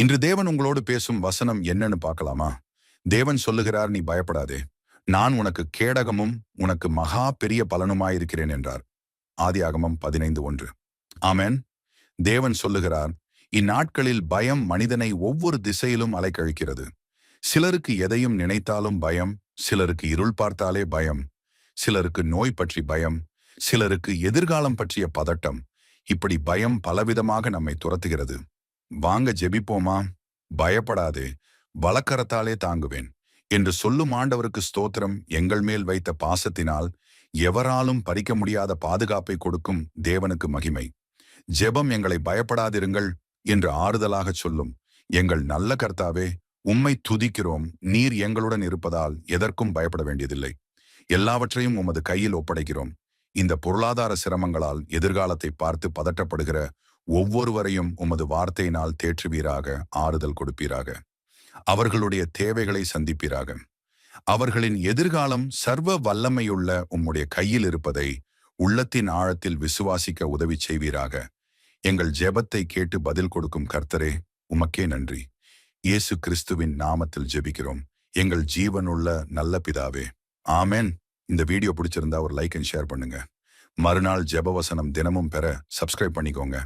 இன்று தேவன் உங்களோடு பேசும் வசனம் என்னன்னு பார்க்கலாமா? தேவன் சொல்லுகிறார் நீ பயப்படாதே. நான் உனக்கு கேடகமும் உனக்கு மகா பெரிய பலனுமாயிருக்கிறேன் என்றார். ஆதியாகமம் பதினைந்து ஒன்று. ஆமேன். தேவன் சொல்லுகிறார் இந்நாட்களில் பயம் மனிதனை ஒவ்வொரு திசையிலும் அலைக்கழிக்கிறது. சிலருக்கு எதையும் நினைத்தாலும் பயம் சிலருக்கு இருள் பார்த்தாலே பயம் சிலருக்கு நோய் பற்றி பயம் சிலருக்கு எதிர்காலம் பற்றிய பதட்டம். இப்படி பயம் பலவிதமாக நம்மை துரத்துகிறது. வாங்க ஜெபிப்போமா? பயப்படாதே வலக்கரத்தாலே தாங்குவேன். என்று சொல்லும் ஆண்டவருக்கு ஸ்தோத்திரம் எங்கள் மேல் வைத்த பாசத்தினால் எவராலும் பறிக்க முடியாத பாதுகாப்பை கொடுக்கும் தேவனுக்கு மகிமை. ஜெபம் எங்களை பயப்படாதிருங்கள் என்று ஆறுதலாகச் சொல்லும் எங்கள் நல்ல கர்த்தாவே உம்மை துதிக்கிறோம் நீர் எங்களுடன் இருப்பதால் எதற்கும் பயப்பட வேண்டியதில்லை. எல்லாவற்றையும் உமது கையில் ஒப்படைக்கிறோம். இந்த பொருளாதார சிரமங்களால் எதிர்காலத்தை பார்த்து பதட்டப்படுகிற ஒவ்வொருவரையும் உமது வார்த்தையினால் தேற்றுவீராக ஆறுதல் கொடுப்பீராக. அவர்களுடைய தேவைகளை சந்திப்பீராக. அவர்களின் எதிர்காலம் சர்வ வல்லமையுள்ள உம்முடைய கையில் இருப்பதை உள்ளத்தின் ஆழத்தில் விசுவாசிக்க உதவி செய்வீராக. எங்கள் ஜெபத்தை கேட்டு பதில் கொடுக்கும் கர்த்தரே உமக்கே நன்றி. இயேசு கிறிஸ்துவின் நாமத்தில் ஜெபிக்கிறோம். எங்கள் ஜீவனுள்ள நல்ல பிதாவே. ஆமென். இந்த வீடியோ பிடிச்சிருந்தா ஒரு லைக் அண்ட் ஷேர் பண்ணுங்க. மறுநாள் ஜெபவசனம் தினமும் பெற சப்ஸ்கிரைப் பண்ணிக்கோங்க.